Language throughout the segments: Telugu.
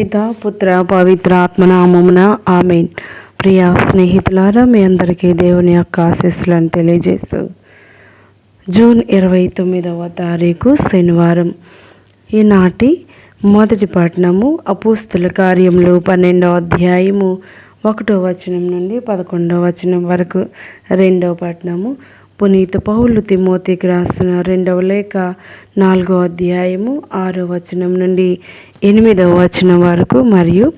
పిత పుత్ర పవిత్ర ఆత్మనామమున ఆమెన్. ప్రియ స్నేహితులారా మీ అందరికీ దేవుని యొక్క ఆశీస్సులను తెలియజేస్తూ జూన్ ఇరవై తొమ్మిదవ తారీఖు శనివారం. ఈనాటి మొదటి పట్టణము అపూస్తుల కార్యములు పన్నెండవ అధ్యాయము ఒకటో వచనం నుండి పదకొండవ వచనం వరకు రెండవ పట్టణము పునీత పౌలు తిమోతికి రాసిన రెండవ లేఖ నాలుగో అధ్యాయము ఆరో వచనం నుండి ఎనిమిదవ వచనం వరకు మరియు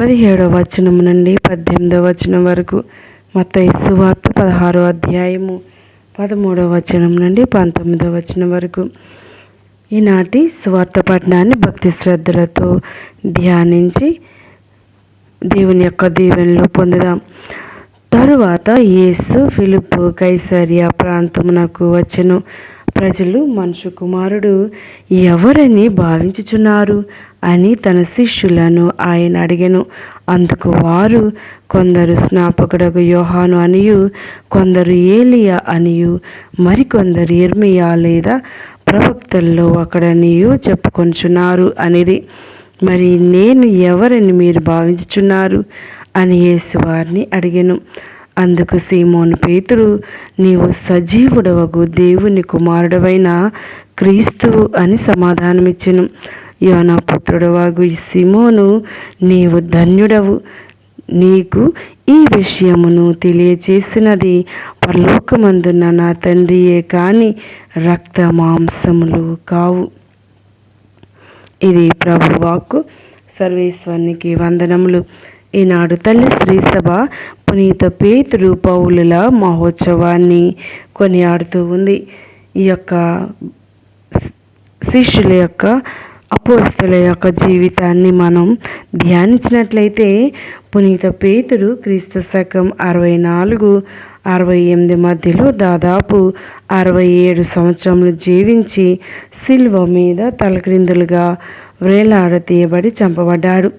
పదిహేడవ వచనం నుండి పద్దెనిమిదవ వచనం వరకు. మొత్తం సువార్త పదహారో అధ్యాయము పదమూడవ వచనం నుండి పంతొమ్మిదవ వచనం వరకు. ఈనాటి సువార్త పట్టణాన్ని భక్తి శ్రద్ధలతో ధ్యానించి దేవుని యొక్క దీవెనలు పొందుదాం. తరువాత యేసు ఫిలిప్పు కైసరియా ప్రాంతమునకు వచ్చెను. ప్రజలు మనుషు కుమారుడు ఎవరని భావించుచున్నారు అని తన శిష్యులను ఆయన అడిగెను. అందుకు వారు కొందరు స్నాపకుడకు యోహాను అనియు కొందరు ఏలియా అనియు మరికొందరు ఇర్మియా లేదా ప్రవక్తల్లో ఒకడనియు చెప్పుకొంచున్నారు అనిది మరి నేను ఎవరని మీరు భావించుచున్నారు అని యేసు వారిని అడిగాను. అందుకు సీమోను పేతురు నీవు సజీవుడవగు దేవుని కుమారుడవైన క్రీస్తువు అని సమాధానమిచ్చెను. యోనా ఈ సిమోను నీవు ధన్యుడవు. నీకు ఈ విషయమును తెలియచేసినది పరలోకమందున్న నా తండ్రియే కాని రక్త మాంసములు కావు. ఇది ప్రభువాక్కు. సర్వేశ్వరునికి వందనములు. ఈనాడు తల్లి శ్రీసభ పునీత పేతురు పౌలుల మహోత్సవాన్ని కొనియాడుతూ ఉంది. ఈ యొక్క శిష్యుల యొక్క అపోస్తుల యొక్క జీవితాన్ని మనం ధ్యానించినట్లయితే పునీత పేతుడు క్రీస్తు శకం అరవై నాలుగు అరవై ఎనిమిది మధ్యలో దాదాపు అరవై ఏడు సంవత్సరములు జీవించి సిల్వ మీద తలక్రిందులుగా వ్రేలాడతీయబడి చంపబడ్డాడు.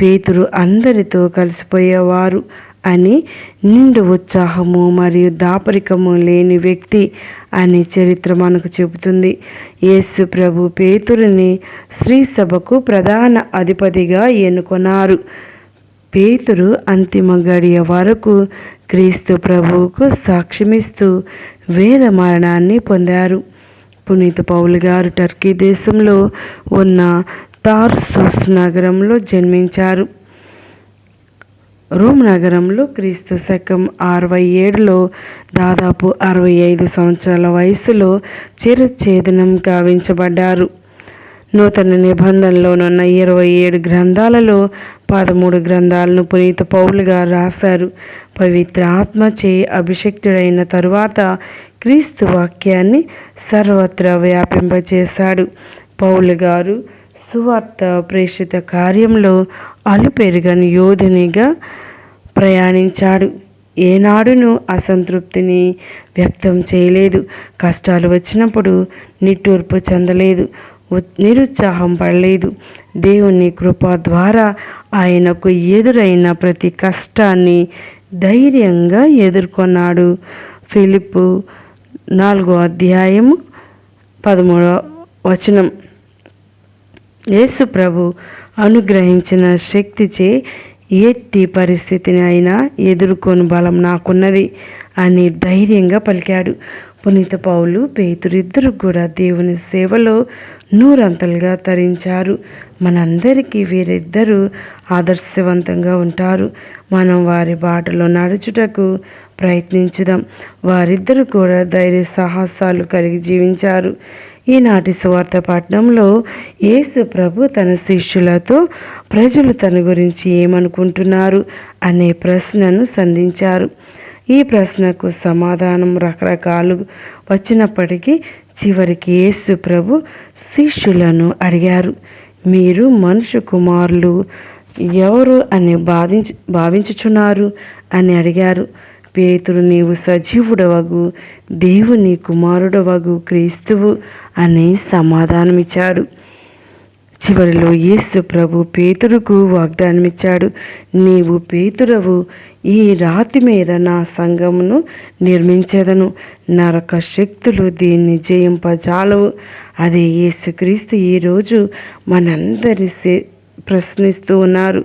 పేతురు అందరితో కలిసిపోయేవారు. అని నిండు ఉత్సాహము మరియు దాపరికము లేని వ్యక్తి అని చరిత్ర మనకు చెబుతుంది. యేసు ప్రభు పేతురుని శ్రీ సభకు ప్రధాన అధిపతిగా ఎన్నుకొన్నారు. పేతురు అంతిమ గడియ వరకు క్రీస్తు ప్రభువుకు సాక్ష్యమిస్తూ వేద మరణాన్ని పొందారు. పునీత పౌలు గారు టర్కీ దేశంలో ఉన్న తార్సూస్ నగరంలో జన్మించారు. రోమ్ నగరంలో క్రీస్తు శకం అరవై ఏడులో దాదాపు అరవై ఐదు సంవత్సరాల వయసులో చిరఛేదనం గావించబడ్డారు. నూతన నిబంధనలోనున్న ఇరవై ఏడు గ్రంథాలలో పదమూడు గ్రంథాలను పునీత పౌలుగా రాశారు. పవిత్ర ఆత్మచే అభిషక్తుడైన తరువాత క్రీస్తు వాక్యాన్ని సర్వత్రా వ్యాపింపచేశాడు పౌలు గారు సువార్త ప్రేషిత కార్యంలో అలుపెరుగని యోధునిగా ప్రయాణించాడు. ఏనాడును అసంతృప్తిని వ్యక్తం చేయలేదు. కష్టాలు వచ్చినప్పుడు నిట్టూర్పు చెందలేదు. నిరుత్సాహం పడలేదు. దేవుని కృప ద్వారా ఆయనకు ఎదురైన ప్రతి కష్టాన్ని ధైర్యంగా ఎదుర్కొన్నాడు. ఫిలిప్పు నాలుగో అధ్యాయము పదమూడవ వచనం. యేసు ప్రభు అనుగ్రహించిన శక్తిచే ఎట్టి పరిస్థితిని అయినా ఎదుర్కొని బలం నాకున్నది అని ధైర్యంగా పలికాడు. పునీత పౌలు పేతురిద్దరు కూడా దేవుని సేవలో నూరంతలుగా తరించారు. మనందరికీ వీరిద్దరూ ఆదర్శవంతంగా ఉంటారు. మనం వారి బాటలో నడుచుటకు ప్రయత్నించుదాం. వారిద్దరు కూడా ధైర్య సాహసాలు కలిగి జీవించారు. ఈనాటి సువార్త పట్టణంలో యేసు ప్రభు తన శిష్యులతో ప్రజలు తన గురించి ఏమనుకుంటున్నారు అనే ప్రశ్నను సంధించారు. ఈ ప్రశ్నకు సమాధానం రకరకాలు వచ్చినప్పటికీ చివరికి యేసు ప్రభు శిష్యులను అడిగారు. మీరు మనుషు కుమారులు ఎవరు అని బాధించు భావించుచున్నారు అని అడిగారు. పేతురు నీవు సజీవుడవగు దేవుని కుమారుడవగు క్రీస్తువు అని సమాధానమిచ్చాడు. చివరిలో యేసు ప్రభు పేతురుకు వాగ్దానమిచ్చాడు. నీవు పేతురవు ఈ రాతి మీద నా సంఘమును నిర్మించేదను. నరక శక్తులు దీన్ని జయింపజాలవు. అదే యేసుక్రీస్తు ఈరోజు మనందరి ప్రశ్నిస్తూ ఉన్నారు.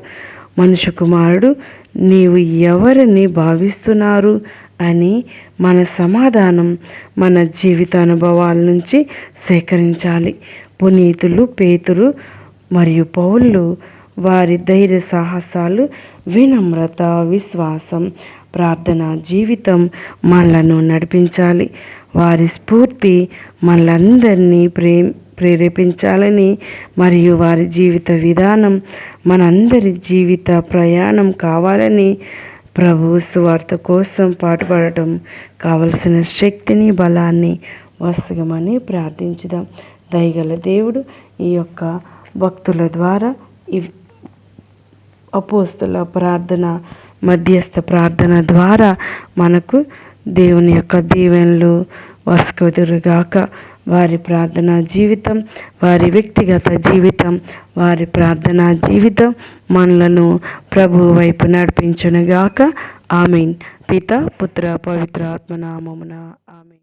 మనుషు కుమారుడు నీవు ఎవరిని భావిస్తున్నారు అని మన సమాధానం మన జీవిత అనుభవాల నుంచి సేకరించాలి. పునీతులు పేతురు మరియు పౌళ్ళు వారి ధైర్య సాహసాలు వినమ్రత విశ్వాసం ప్రార్థన జీవితం మనలను నడిపించాలి. వారి స్ఫూర్తి మనలందరినీ ప్రే ప్రేరేపించాలని మరియు వారి జీవిత విధానం మనందరి జీవిత ప్రయాణం కావాలని ప్రభు స్వార్థ కోసం పాటుపడటం కావలసిన శక్తిని బలాన్ని వసగమని ప్రార్థించుదాం. దయగల దేవుడు ఈ యొక్క భక్తుల ద్వారా ఈ అపోస్తుల ప్రార్థన మధ్యస్థ ప్రార్థన ద్వారా మనకు దేవుని యొక్క దీవెనలు వసుకుదురుగాక వారి ప్రార్థనా జీవితం వారి వ్యక్తిగత జీవితం వారి ప్రార్థనా జీవితం మనలను ప్రభు వైపు నడిపించునుగాక. ఆమెన్. పిత పుత్ర పవిత్ర ఆత్మనామమున ఆమె